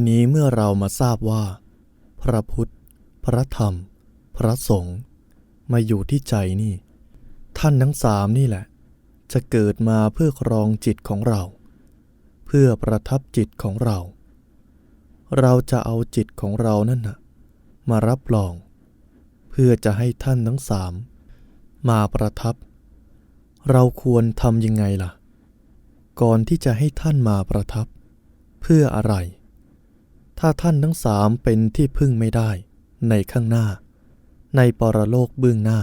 ทีนี้เมื่อเรามาทราบว่า พระพุทธ พระธรรม พระสงฆ์มาอยู่ที่ใจนี่ ท่านทั้งสามนี่แหละ จะเกิดมาเพื่อครองจิตของเรา เพื่อประทับจิตของเรา เราจะเอาจิตของเรานั่นนะมารับรอง เพื่อจะให้ท่านทั้งสามมาประทับ เราควรทำยังไงล่ะ ก่อนที่จะให้ท่านมาประทับ เพื่ออะไร ถ้าท่านทั้งสามเป็นที่พึ่งไม่ได้ ในข้างหน้า ในปรโลกเบื้องหน้า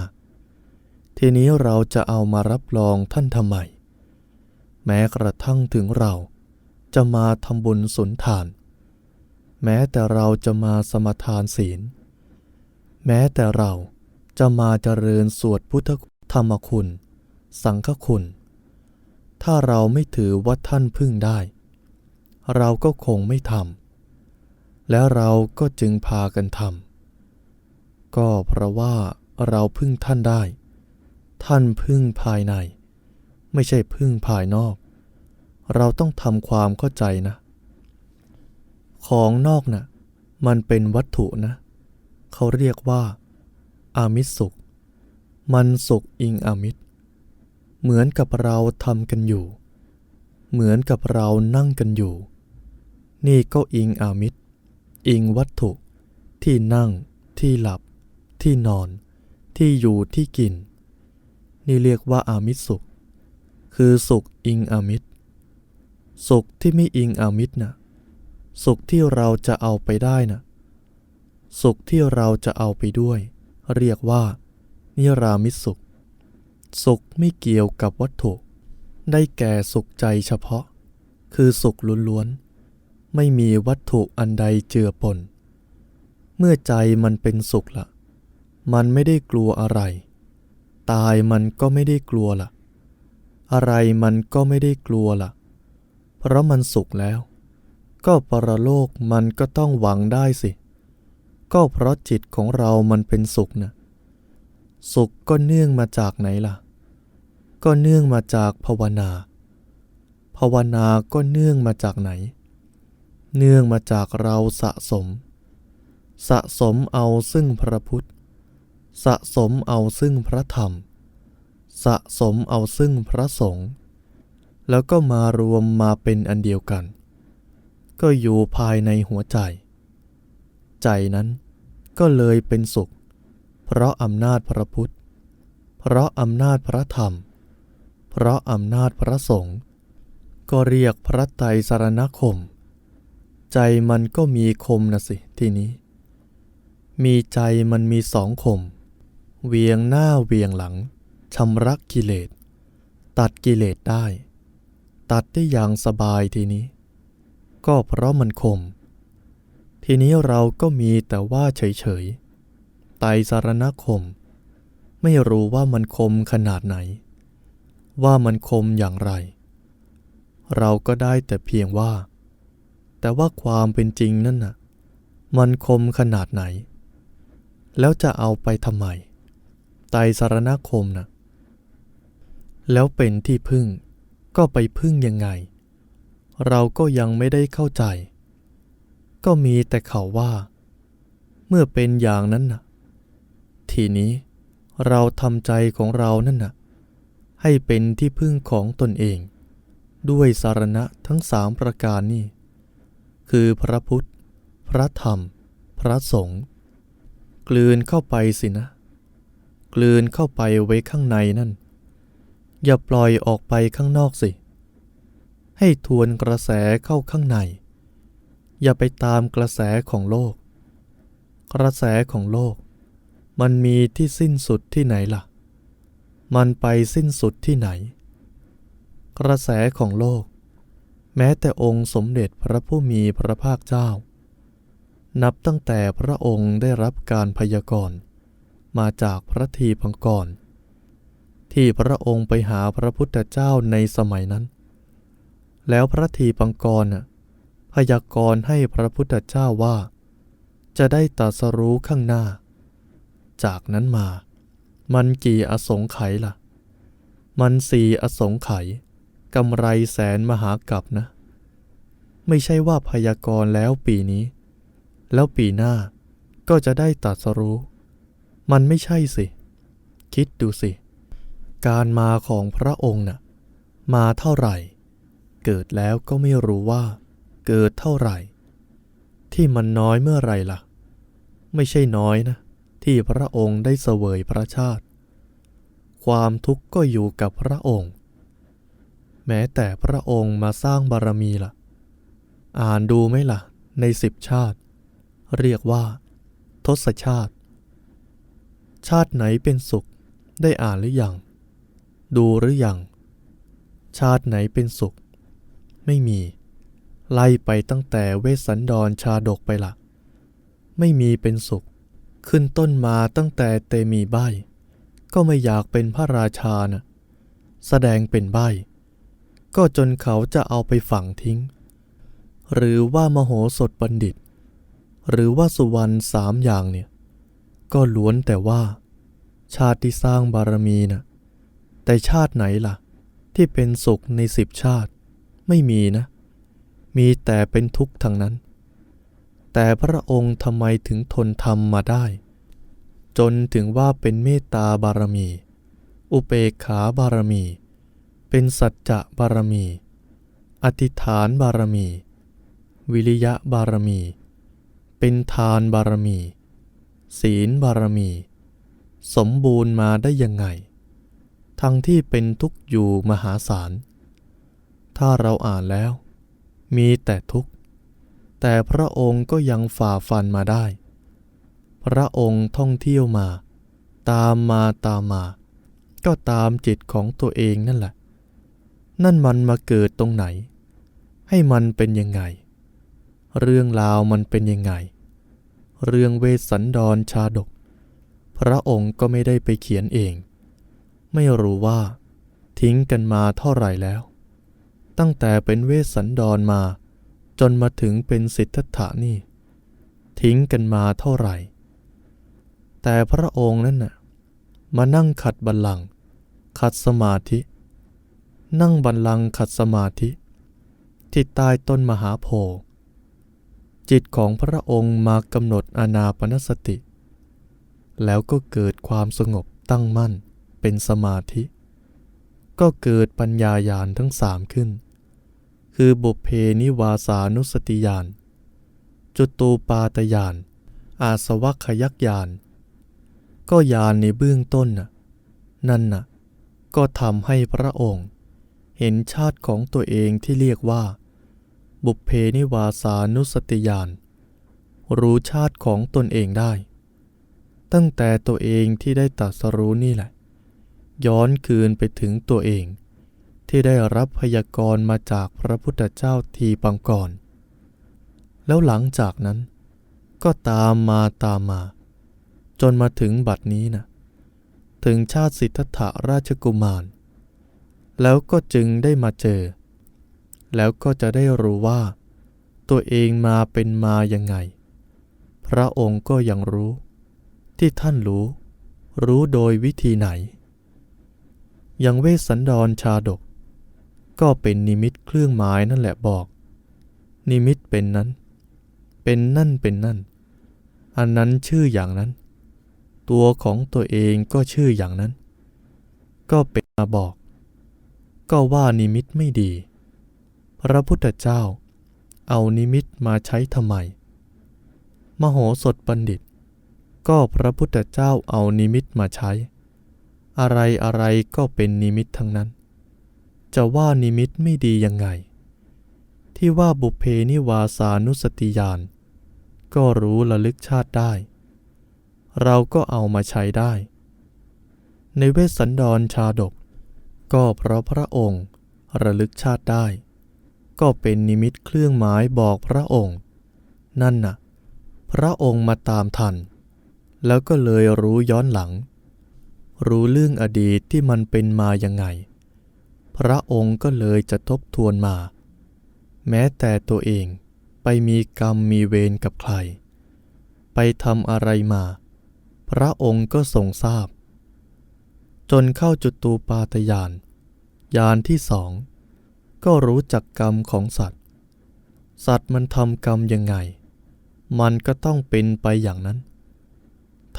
ทีนี้เราจะเอามารับรองท่านทำไม แม้กระทั่งถึงเราจะมาทำบุญสุนทาน แม้แต่เราจะมาสมทานศีล แม้แต่เราจะมาเจริญสวดพุทธธรรมคุณ สังฆคุณ ถ้าเราไม่ถือว่าท่านพึ่งได้ เราก็คงไม่ทำ แล้วเราก็จึงพากันทำก็เพราะว่าเราพึ่งท่านได้ ท่านพึ่งภายใน ไม่ใช่พึ่งภายนอก เราต้องทำความเข้าใจนะ ของนอกนะ่ะ มันเป็นวัตถุนะ เขาเรียกว่า อามิสสุข มันสุขอิงอามิตร เหมือนกับเราทำกันอยู่ เหมือนกับเรานั่งกันอยู่ นี่ก็อิงอามิตร อิงวัตถุ ที่นั่ง ที่หลับ ที่นอน ที่อยู่ที่กิน นี่เรียกว่าอามิตรสุข คือสุขอิงอามิตร สุขที่ไม่อิงอามิตรนะสุขที่เราจะเอาไปได้นะสุขที่เราจะเอาไปด้วย เรียกว่า นิรามิตสุข สุขไม่เกี่ยวกับวัตถุ ได้แก่สุขใจเฉพาะ คือสุขล้วนๆ ไม่มีวัตถุอันใดเจือปน เมื่อใจมันเป็นสุขละมันไม่ได้กลัวอะไร ตายมันก็ไม่ได้กลัวละอะไรมันก็ไม่ได้กลัวละเพราะมันสุขแล้ว ก็ปรโลกมันก็ต้องหวังได้สิ ก็เพราะจิตของเรามันเป็นสุขนะสุขก็เนื่องมาจากไหนล่ะ ก็เนื่องมาจากภาวนา ภาวนาก็เนื่องมาจากไหน เนื่องมาจากเราสะสม สะสมเอาซึ่งพระพุทธ สะสมเอาซึ่งพระธรรม สะสมเอาซึ่งพระสงฆ์แล้วก็มารวมมาเป็นอันเดียวกัน ก็อยู่ภายในหัวใจ ใจนั้นก็เลยเป็นสุข เพราะอำนาจพระพุทธ เพราะอำนาจพระธรรม เพราะอำนาจพระสงฆ์ก็เรียกพระไตรสรณคม ใจมันก็มีคมนะสิทีนี้ มีใจมันมีสองคม เวียงหน้าเวียงหลังชำระกิเลส ตัดกิเลสได้ ตัดได้อย่างสบายทีนี้ ก็เพราะมันคม ทีนี้เราก็มีแต่ว่าเฉยๆไตสารณคม ไม่รู้ว่ามันคมขนาดไหน ว่ามันคมอย่างไร เราก็ได้แต่เพียงว่า แต่ว่าความเป็นจริงนั่นน่ะ มันคมขนาดไหน แล้วจะเอาไปทำไม ไตรสารณคมนะ่ะ แล้วเป็นที่พึ่ง ก็ไปพึ่งยังไง เราก็ยังไม่ได้เข้าใจ ก็มีแต่เขาว่า เมื่อเป็นอย่างนั้นน่ะ ทีนี้เราทำใจของเรานั่นน่ะ ให้เป็นที่พึ่งของตนเอง ด้วยสารณะทั้งสามประการนี่ คือพระพุทธ พระธรรม พระสงฆ์กลืนเข้าไปสินะ กลืนเข้าไปไว้ข้างในนั่น อย่าปล่อยออกไปข้างนอกสิ ให้ทวนกระแสเข้าข้างใน อย่าไปตามกระแสของโลก กระแสของโลก มันมีที่สิ้นสุดที่ไหนล่ะ มันไปสิ้นสุดที่ไหน กระแสของโลก แม้แต่องค์สมเด็จพระผู้มีพระภาคเจ้า นับตั้งแต่พระองค์ได้รับการพยากรณ์มาจากพระทีพังกรที่พระองค์ไปหาพระพุทธเจ้าในสมัยนั้น แล้วพระทีปังกรน่ะพยากรณ์ให้พระพุทธเจ้าว่า จะได้ตรัสรู้ข้างหน้า จากนั้นมา มันกี่อสงไขยล่ะ มันสี่อสงไขย กำไรแสนมหากับนะ ไม่ใช่ว่าพยากรณ์แล้วปีนี้ แล้วปีหน้าก็จะได้ตรัสรู้ มันไม่ใช่สิ คิดดูสิ การมาของพระองค์น่ะ มาเท่าไหร่ เกิดแล้วก็ไม่รู้ว่า เกิดเท่าไหร่ ที่มันน้อยเมื่อไหรล่ะ ไม่ใช่น้อยนะ ที่พระองค์ได้เสวยพระชาติ ความทุกข์ก็อยู่กับพระองค์ แม้แต่พระองค์มาสร้างบารมีล่ะ อ่านดูไหมล่ะ ในสิบชาติ เรียกว่า ทศชาติ ชาติไหนเป็นสุขได้อ่านหรือยัง ดูหรือยัง ชาติไหนเป็นสุข ไม่มี ไล่ไปตั้งแต่เวสสันดรชาดกไปล่ะ ไม่มีเป็นสุข ขึ้นต้นมาตั้งแต่เตมีใบก็ไม่อยากเป็นพระราชานะแสดงเป็นใบ ก็จนเขาจะเอาไปฝังทิ้ง หรือว่ามโหสถบัณฑิต หรือว่าสุวรรณสามอย่างเนี่ย ก็ล้วนแต่ว่า ชาติที่สร้างบารมีนะแต่ชาติไหนล่ะ ที่เป็นสุขในสิบชาติ ไม่มีนะ มีแต่เป็นทุกข์ทั้งนั้น แต่พระองค์ทำไมถึงทนทำมาได้ จนถึงว่าเป็นเมตตาบารมี อุเบกขาบารมี เป็นสัจจะบารมี อธิษฐานบารมี วิริยะบารมี เป็นทานบารมี ศีลบารมี สมบูรณ์มาได้ยังไง ทั้งที่เป็นทุกข์อยู่มหาศาล ถ้าเราอ่านแล้ว มีแต่ทุกข์ แต่พระองค์ก็ยังฝ่าฟันมาได้ พระองค์ท่องเที่ยวมา ตามมาตามมาก็ตามจิตของตัวเองนั่นแหละ นั่นมันมาเกิดตรงไหน ให้มันเป็นยังไง เรื่องราวมันเป็นยังไง เรื่องเวสันดรชาดก พระองค์ก็ไม่ได้ไปเขียนเอง ไม่รู้ว่า ทิ้งกันมาเท่าไหร่แล้ว ตั้งแต่เป็นเวสันดรมา จนมาถึงเป็นสิทธัตถะนี่ ทิ้งกันมาเท่าไหร่ แต่พระองค์นั่นน่ะมานั่งขัดบัลลังก์ขัดสมาธิ นั่งบัลลังก์ขัดสมาธิ ที่ใต้ต้นมหาโพธิ์จิตของพระองค์มากำหนดอานาปนสติ แล้วก็เกิดความสงบตั้งมั่นเป็นสมาธิ ก็เกิดปัญญาญาณทั้งสามขึ้น คือบุพเพนิวาสานุสติญาณจุตูปาตญาณอาสวัคยักญาณก็ญาณในเบื้องต้นน่ะนั่นน่ะก็ทำให้พระองค์ เห็นชาติของตัวเองที่เรียกว่า บุพเพนิวาสานุสติญาณรู้ชาติของตนเองได้ ตั้งแต่ตัวเองที่ได้ตรัสรู้นี่แหละ ย้อนคืนไปถึงตัวเอง ที่ได้รับพยากรณ์มาจากพระพุทธเจ้าทีปังก่อน แล้วหลังจากนั้น ก็ตามมาตามมา จนมาถึงบัดนี้นะถึงชาติสิทธัตถราชกุมาร แล้วก็จึงได้มาเจอ แล้วก็จะได้รู้ว่า ตัวเองมาเป็นมายังไง พระองค์ก็ยังรู้ ที่ท่านรู้ รู้โดยวิธีไหนอย่างเวสสันดรชาดก ก็เป็นนิมิตเครื่องหมายนั่นแหละบอก นิมิตเป็นนั้น เป็นนั่นเป็นนั่น อันนั้นชื่ออย่างนั้น ตัวของตัวเองก็ชื่ออย่างนั้น ก็เป็นมาบอก ก็ว่านิมิตไม่ดี พระพุทธเจ้า เอานิมิตมาใช้ทำไม มโหสถบัณฑิต ก็พระพุทธเจ้าเอานิมิตมาใช้ อะไรอะไรก็เป็นนิมิตทั้งนั้น จะว่านิมิตไม่ดียังไง ที่ว่าบุพเพนิวาสานุสติญาณก็รู้ระลึกชาติได้ เราก็เอามาใช้ได้ ในเวสสันดรชาดก ก็เพราะพระองค์ระลึกชาติได้ ก็เป็นนิมิตเครื่องหมายบอกพระองค์ นั่นน่ะ พระองค์มาตามทัน แล้วก็เลยรู้ย้อนหลัง รู้เรื่องอดีตที่มันเป็นมายังไง พระองค์ก็เลยจะทบทวนมา แม้แต่ตัวเองไปมีกรรมมีเวรกับใคร ไปทำอะไรมา พระองค์ก็ทรงทราบ จนเข้าจุดตูปาตยาน ยานที่สองก็รู้จักกรรมของสัตว์ สัตว์มันทำกรรมยังไง มันก็ต้องเป็นไปอย่างนั้น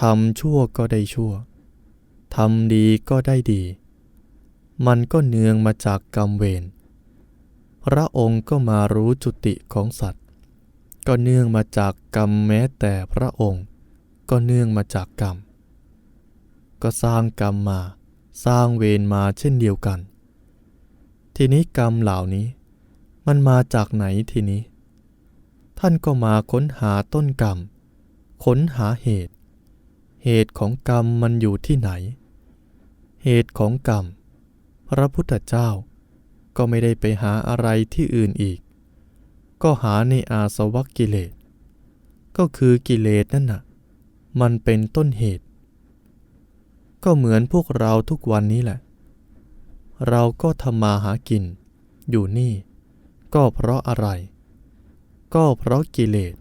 ทำชั่วก็ได้ชั่วทำดีก็ได้ดี มันก็เนืองมาจากกรรมเวรพระองค์ก็มารู้จุติของสัตว์ ก็เนื่องมาจากกรรมแม้แต่พระองค์ ก็เนื่องมาจากกรรม ก็สร้างกรรมมา สร้างเวรมาเช่นเดียวกัน ทีนี้กรรมเหล่านี้ มันมาจากไหนทีนี้ ท่านก็มาค้นหาต้นกรรม ค้นหาเหตุ เหตุของกรรมมันอยู่ที่ไหน เหตุของกรรม พระพุทธเจ้า ก็ไม่ได้ไปหาอะไรที่อื่นอีก ก็หาในอาสวะกิเลส ก็คือกิเลสนั่นน่ะ มันเป็นต้นเหตุ ก็เหมือนพวกเราทุกวันนี้แหละ เราก็ทำมาหากิน อยู่นี่ ก็เพราะอะไร ก็เพราะกิเลส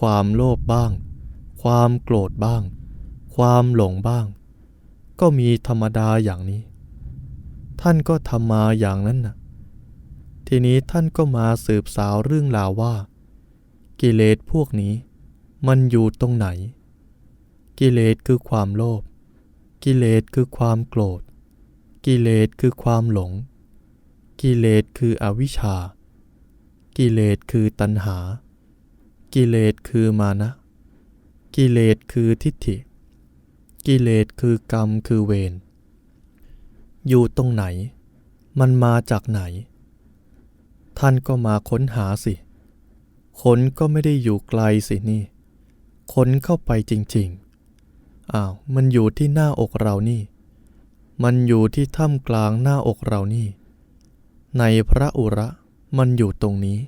ความโลภบ้าง ความโกรธบ้าง ความหลงบ้าง ก็มีธรรมดาอย่างนี้ ท่านก็ทำมาอย่างนั้นนะทีนี้ท่านก็มาสืบสาวเรื่องราวว่า กิเลสพวกนี้ มันอยู่ตรงไหน กิเลสคือความโลภกิเลสคือความโกรธ กิเลสคือความหลง กิเลสคืออวิชชา กิเลสคือตัณหา กิเลสคือมานะ กิเลสคือทิฏฐิ กิเลสคือกรรมคือเวร อยู่ตรงไหน มันมาจากไหน ท่านก็มาค้นหาสิ ค้นก็ไม่ได้อยู่ไกลสินี่ ค้นเข้าไปจริงๆ อ้าว มันอยู่ที่หน้าอกเรานี่ มันอยู่ที่ถ้ำกลางหน้าอกเรานี่ ในพระอุระมันอยู่ตรงนี้